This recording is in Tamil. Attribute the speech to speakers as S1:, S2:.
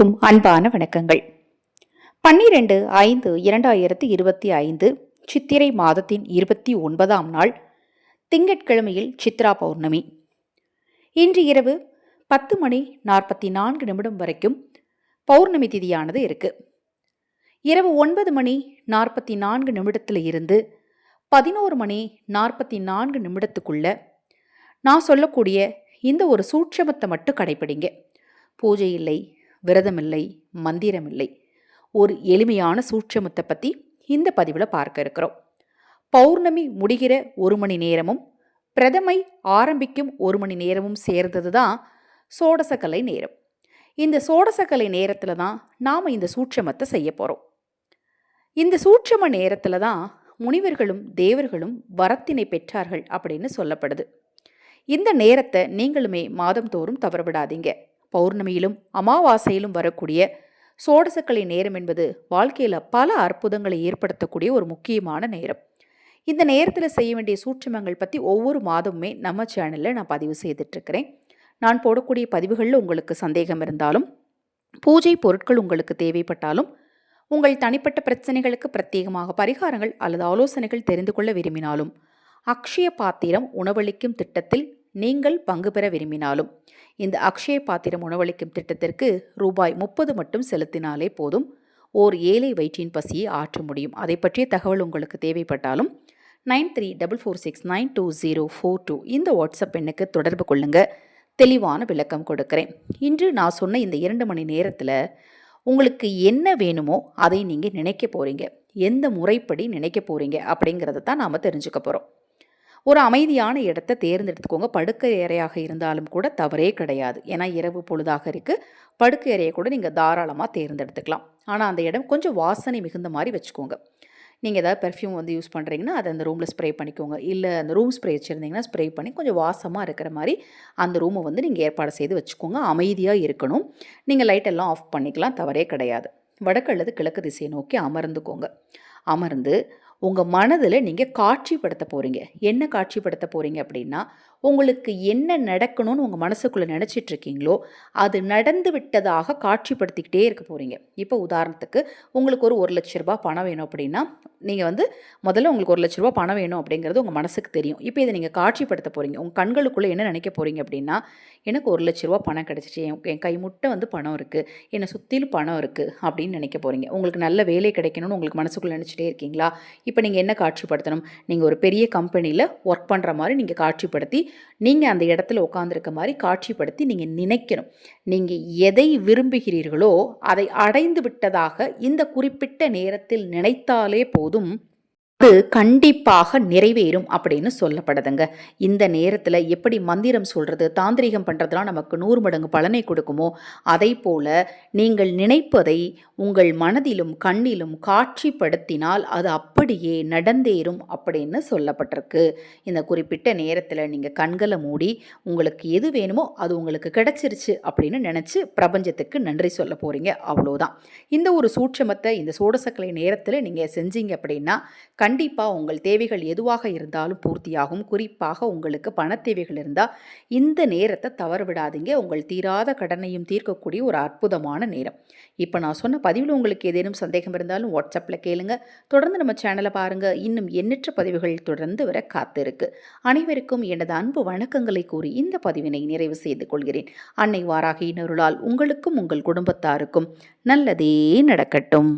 S1: அனைவருக்கும் அன்பான வணக்கங்கள். பன்னிரண்டு ஐந்து இரண்டாயிரத்தி இருபத்தி ஐந்து சித்திரை மாதத்தின் இருபத்தி ஒன்பதாம் நாள் திங்கட்கிழமையில் சித்ரா பௌர்ணமி. இன்று இரவு பத்து மணி நாற்பத்தி நான்கு நிமிடம் வரைக்கும் பௌர்ணமி திதியானது இருக்கு. இரவு ஒன்பது மணி நாற்பத்தி நான்கு நிமிடத்தில் இருந்து பதினோரு மணி நாற்பத்தி நான்கு நிமிடத்துக்குள்ள நான் சொல்லக்கூடிய இந்த ஒரு சூட்சமத்தை மட்டும் கடைப்பிடிங்க பூஜை இல்லை விரதமில்லை மந்திரமில்லை. ஒரு எளிமையான சூட்சமத்தை பற்றி இந்த பதிவில் பார்க்க இருக்கிறோம். பௌர்ணமி முடிகிற ஒரு மணி நேரமும் பிரதமை ஆரம்பிக்கும் ஒரு மணி நேரமும் சேர்ந்தது தான் சோடசக்கலை நேரம். இந்த சோடசக்கலை நேரத்தில் தான் நாம் இந்த சூட்சமத்தை செய்ய போகிறோம் இந்த சூட்சம நேரத்தில் தான் முனிவர்களும் தேவர்களும் வரத்தினை பெற்றார்கள் அப்படின்னு சொல்லப்படுது. இந்த நேரத்தை நீங்களுமே மாதந்தோறும் தவறவிடாதீங்க. பௌர்ணமியிலும் அமாவாசையிலும் வரக்கூடிய சோடசக்கலை நேரம் என்பது வாழ்க்கையில் பல அற்புதங்களை ஏற்படுத்தக்கூடிய ஒரு முக்கியமான நேரம். இந்த நேரத்தில் செய்ய வேண்டிய சூட்சமங்கள் பற்றி ஒவ்வொரு மாதமுமே நம்ம சேனலில் நான் பதிவு செய்துட்ருக்கிறேன் நான் போடக்கூடிய பதிவுகளில் உங்களுக்கு சந்தேகம் இருந்தாலும் பூஜை பொருட்கள் உங்களுக்கு தேவைப்பட்டாலும் உங்கள் தனிப்பட்ட பிரச்சனைகளுக்கு பிரத்யேகமாக பரிகாரங்கள் அல்லது ஆலோசனைகள் தெரிந்து கொள்ள விரும்பினாலும் அக்ஷய பாத்திரம் உணவளிக்கும் திட்டத்தில் நீங்கள் பங்கு பெற விரும்பினாலும். இந்த அக்ஷய பாத்திரம் உணவளிக்கும் திட்டத்திற்கு ரூபாய் முப்பது மட்டும் செலுத்தினாலே போதும். ஓர் ஏழை வயிற்றின் பசியை ஆற்ற முடியும். அதை பற்றிய தகவல் உங்களுக்கு தேவைப்பட்டாலும் nine three double four six nine two zero four two இந்த வாட்ஸ்அப் எண்ணுக்கு தொடர்பு கொள்ளுங்கள் தெளிவான விளக்கம் கொடுக்குறேன். இன்று நான் சொன்ன இந்த இரண்டு மணி நேரத்தில் உங்களுக்கு என்ன வேணுமோ அதை நீங்கள் நினைக்க போகிறீங்க எந்த முறைப்படி நினைக்க போகிறீங்க அப்படிங்கிறத தான் நாம் தெரிஞ்சுக்க போகிறோம் ஒரு அமைதியான இடத்த தேர்ந்தெடுத்துக்கோங்க. படுக்கை அறையாக இருந்தாலும் கூட தவறே கிடையாது. ஏன்னா இரவு பொழுதாக இருக்குது படுக்கை அறையை கூட நீங்கள் தாராளமாக தேர்ந்தெடுத்துக்கலாம். ஆனால் அந்த இடம் கொஞ்சம் வாசனை மிகுந்த மாதிரி வச்சுக்கோங்க. நீங்கள் ஏதாவது பெர்ஃப்யூம் வந்து யூஸ் பண்ணுறீங்கன்னா அதை அந்த ரூமில் ஸ்ப்ரே பண்ணிக்கோங்க. இல்லை அந்த ரூம் ஸ்ப்ரே வச்சுருந்தீங்கன்னா ஸ்ப்ரே பண்ணி கொஞ்சம் வாசமாக இருக்கிற மாதிரி அந்த ரூமை வந்து நீங்கள் ஏற்பாடு செய்து வச்சுக்கோங்க. அமைதியாக இருக்கணும். நீங்கள் லைட் எல்லாம் ஆஃப் பண்ணிக்கலாம். தவறே கிடையாது. வடக்கு அல்லது கிழக்கு திசையை நோக்கி அமர்ந்துக்கோங்க. அமர்ந்து உங்கள் மனதில் நீங்கள் காட்சிப்படுத்த போகிறீங்க என்ன காட்சிப்படுத்த போகிறீங்க அப்படின்னா உங்களுக்கு என்ன நடக்கணும்னு உங்கள் மனசுக்குள்ளே நினச்சிட்டு இருக்கீங்களோ அது நடந்து விட்டதாக காட்சிப்படுத்திக்கிட்டே இருக்க போகிறீங்க இப்போ உதாரணத்துக்கு உங்களுக்கு ஒரு ஒரு லட்ச ரூபா பணம் வேணும் அப்படின்னா நீங்கள் வந்து முதல்ல உங்களுக்கு ஒரு லட்ச ரூபா பணம் வேணும் அப்படிங்கிறது உங்கள் மனசுக்கு தெரியும். இப்போ இதை நீங்கள் காட்சிப்படுத்த போகிறீங்க உங்கள் கண்களுக்குள்ளே என்ன நினைக்க போகிறீங்க அப்படின்னா எனக்கு ஒரு லட்ச ரூபா பணம் கிடச்சிச்சு. என் என் கை முட்டை வந்து பணம் இருக்குது என்னை சுற்றிலும் பணம் இருக்குது அப்படின்னு நினைக்க போகிறீங்க உங்களுக்கு நல்ல வேலை கிடைக்கணும்னு உங்களுக்கு மனசுக்குள்ளே நினச்சிட்டே இருக்கீங்களா? இப்போ நீங்கள் என்ன காட்சிப்படுத்தணும்? நீங்கள் ஒரு பெரிய கம்பெனியில் ஒர்க் பண்ணுற மாதிரி நீங்கள் காட்சிப்படுத்தி நீங்கள் அந்த இடத்துல உட்காந்துருக்க மாதிரி காட்சிப்படுத்தி நீங்கள் நினைக்கணும். நீங்கள் எதை விரும்புகிறீர்களோ அதை அடைந்து விட்டதாக இந்த குறிப்பிட்ட நேரத்தில் நினைத்தாலே போதும் அது கண்டிப்பாக நிறைவேறும் அப்படின்னு சொல்லப்படுதுங்க. இந்த நேரத்தில் எப்படி மந்திரம் சொல்கிறது தாந்திரிகம் பண்ணுறதுலாம் நமக்கு நூறு மடங்கு பலனை கொடுக்குமோ அதை போல் நீங்கள் நினைப்பதை உங்கள் மனதிலும் கண்ணிலும் காட்சிப்படுத்தினால் அது அப்படியே நடந்தேறும் அப்படின்னு சொல்லப்பட்டிருக்கு. இந்த குறிப்பிட்ட நேரத்தில் நீங்கள் கண்களை மூடி உங்களுக்கு எது வேணுமோ அது உங்களுக்கு கிடைச்சிருச்சு அப்படின்னு நினச்சி பிரபஞ்சத்துக்கு நன்றி சொல்ல போகிறீங்க அவ்வளோதான் இந்த ஒரு சூட்சமத்தை இந்த சோடசக்கலை நேரத்தில் நீங்கள் செஞ்சீங்க அப்படின்னா கண்டிப்பாக உங்கள் தேவைகள் எதுவாக இருந்தாலும் பூர்த்தியாகும். குறிப்பாக உங்களுக்கு பண தேவைகள் இருந்தால் இந்த நேரத்தை தவற விடாதீங்க. உங்கள் தீராத கடனையும் தீர்க்கக்கூடிய ஒரு அற்புதமான நேரம். இப்போ நான் சொன்ன பதிவில் உங்களுக்கு ஏதேனும் சந்தேகம் இருந்தாலும் வாட்ஸ்அப்பில் கேளுங்க. தொடர்ந்து நம்ம சேனலை பாருங்கள் இன்னும் எண்ணற்ற பதிவுகள் தொடர்ந்து வர காத்திருக்கு. அனைவருக்கும் எனது அன்பு வணக்கங்களை கூறி இந்த பதிவினை நிறைவு செய்து கொள்கிறேன். அன்னை வாராகியினருளால் உங்களுக்கும் உங்கள் குடும்பத்தாருக்கும் நல்லதே நடக்கட்டும்.